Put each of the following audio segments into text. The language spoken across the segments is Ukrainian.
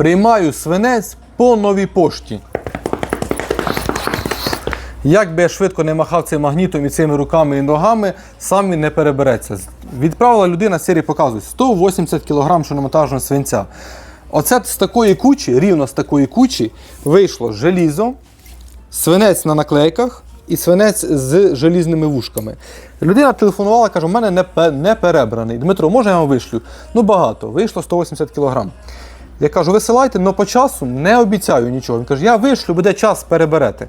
Приймаю свинець по новій пошті. Як би я швидко не махав цим магнітом і цими руками і ногами, сам він не перебереться. Відправила людина серії показує 180 кг шиномонтажного свинця. Оце з такої кучі, рівно з такої кучі, вийшло желізо, свинець на наклейках і свинець з желізними вушками. Людина телефонувала, каже, у мене не, не перебраний. Дмитро, може я вам вишлю? Ну багато, вийшло 180 кг. Я кажу, висилайте, але по часу не обіцяю нічого. Він каже, я вишлю, буде час, переберете.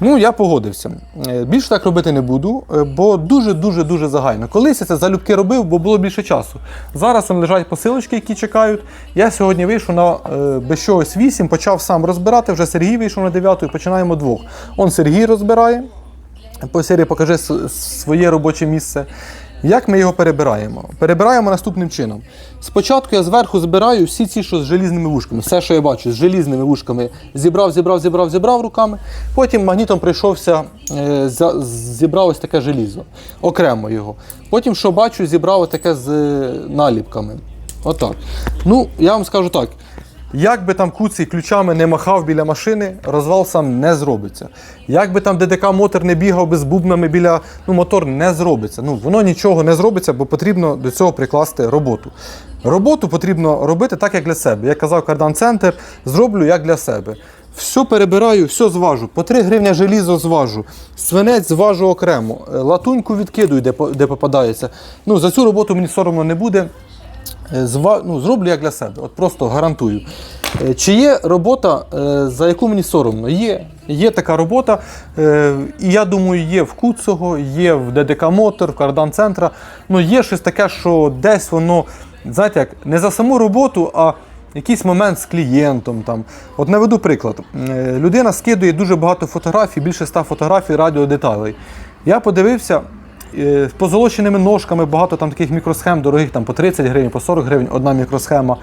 Ну, я погодився. Е, Більше так робити не буду, е, бо дуже-дуже дуже загально. Колись я це залюбки робив, бо було більше часу. Зараз там лежать посилочки, які чекають. Я сьогодні вийшов на е, без чогось 8, почав сам розбирати. Вже Сергій вийшов на 9 і починаємо двох. Он Сергій розбирає. По серії покажи своє робоче місце. Як ми його перебираємо? Перебираємо наступним чином. Спочатку я зверху збираю всі ці, що з желізними вушками. Все, що я бачу, з желізними вушками зібрав, зібрав, зібрав, зібрав руками. Потім магнітом прийшовся, е, зібрав ось таке желізо, окремо його. Потім, що бачу, зібрав таке з е, наліпками. Отак. Ну, я вам скажу так. Як би там куций ключами не махав біля машини, розвал сам не зробиться. Як би там ДДК мотор не бігав би з бубнами біля ну, мотор не зробиться. Ну, воно нічого не зробиться, бо потрібно до цього прикласти роботу. Роботу потрібно робити так, як для себе. Як казав Кардан Центр, зроблю як для себе. Все перебираю, все зважу. По 3 гривні желізо зважу, свинець зважу окремо, е, латуньку відкидую, де, де попадається. Ну, за цю роботу мені соромно не буде. Е, зва... ну, зроблю як для себе, от просто гарантую. Е, Чи є робота, е, за яку мені соромно? Є. Є така робота, і я думаю, є в Куцого, є в ДДК Мотор, в Кардан Центра. Ну, є щось таке, що десь воно, знаєте, як не за саму роботу, а якийсь момент з клієнтом. Там. От наведу приклад. Людина скидує дуже багато фотографій, більше ста фотографій радіодеталей. Я подивився, з позолоченими ножками, багато там таких мікросхем дорогих, там по 30 гривень, по 40 гривень одна мікросхема.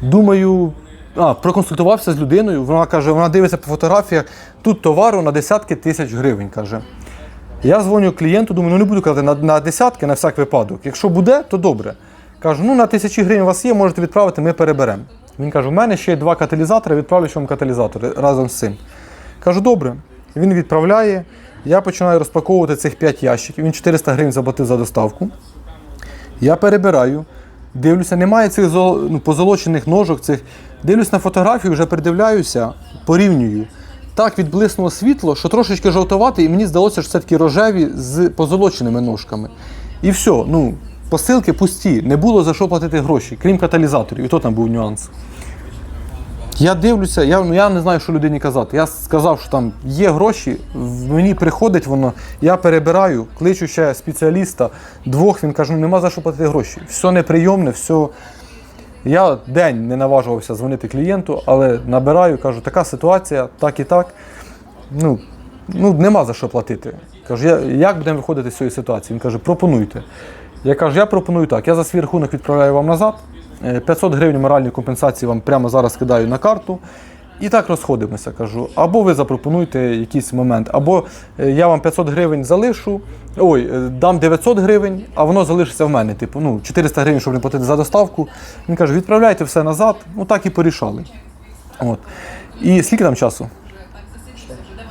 Думаю, а, проконсультувався з людиною. Вона каже, вона дивиться по фотографіях, тут товару на десятки тисяч гривень. каже. Я дзвоню клієнту, думаю, ну не буду казати на, на десятки на всяк випадок. Якщо буде, то добре. Кажу, ну на тисячі гривень у вас є, можете відправити, ми переберемо. Він каже, у мене ще є два каталізатори, відправлю ще вам каталізатори разом з цим. Кажу, добре. Він відправляє. Я починаю розпаковувати цих 5 ящиків. Він 400 гривень заплатив за доставку. Я перебираю, дивлюся, немає цих ну, позолочених ножок. цих. Дивлюсь на фотографію, вже придивляюся, порівнюю. Так відблиснуло світло, що трошечки жовтувати, і мені здалося, що це такі рожеві з позолоченими ножками. І все, ну, посилки пусті, не було за що платити гроші, крім каталізаторів, і то там був нюанс. Я дивлюся, я, ну, я не знаю, що людині казати. Я сказав, що там є гроші, мені приходить воно, я перебираю, кличу ще спеціаліста, двох, він каже, ну нема за що платити гроші. Все неприйомне, все. Я день не наважувався дзвонити клієнту, але набираю, кажу, така ситуація, так і так. Ну, ну нема за що платити. Кажу, я, як будемо виходити з цієї ситуації? Він каже, пропонуйте. Я кажу, я пропоную так. Я за свій рахунок відправляю вам назад. Е, 500 гривень моральної компенсації вам прямо зараз кидаю на карту. І так розходимося, кажу. Або ви запропонуйте якийсь момент, або е, я вам 500 гривень залишу, ой, е, дам 900 гривень, а воно залишиться в мене. Типу, ну, 400 гривень, щоб не платити за доставку. Він каже, відправляйте все назад. Ну так і порішали. От. І скільки там часу?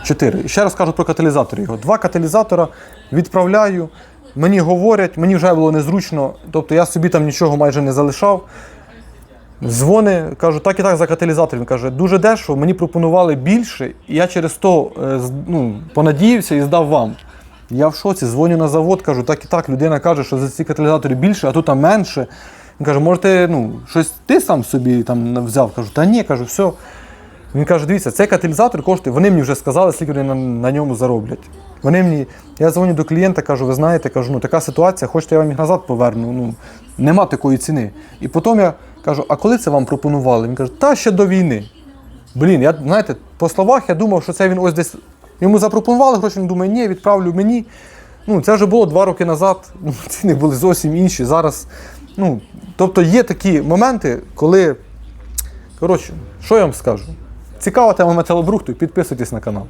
Чотири. Ще раз кажу про каталізатори його. Два каталізатора відправляю. Мені говорять, мені вже було незручно, тобто я собі там нічого майже не залишав. Дзвони, кажу, так і так за каталізатор. Він каже, дуже дешево, мені пропонували більше, і я через то е, ну, понадіявся і здав вам. Я в шоці, дзвоню на завод, кажу, так і так, людина каже, що за ці каталізатори більше, а тут там менше. Він каже, може, ти ну, щось ти сам собі там взяв? Кажу, та ні, кажу, все. Він каже, дивіться, цей каталізатор коштує, вони мені вже сказали, скільки вони на, на ньому зароблять. Вони мені, я дзвоню до клієнта, кажу, ви знаєте, кажу, ну така ситуація, хочете, я вам їх назад поверну. Ну, нема такої ціни. І потім я кажу, а коли це вам пропонували? Він каже, та ще до війни. Блін, я знаєте, по словах я думав, що це він ось десь. Йому запропонували гроші, він думає, ні, відправлю мені. Ну, це вже було два роки назад. Ну, ціни були зовсім інші. Зараз. Ну, тобто є такі моменти, коли. Коротше, що я вам скажу? Цікава тема металобрухту, підписуйтесь на канал.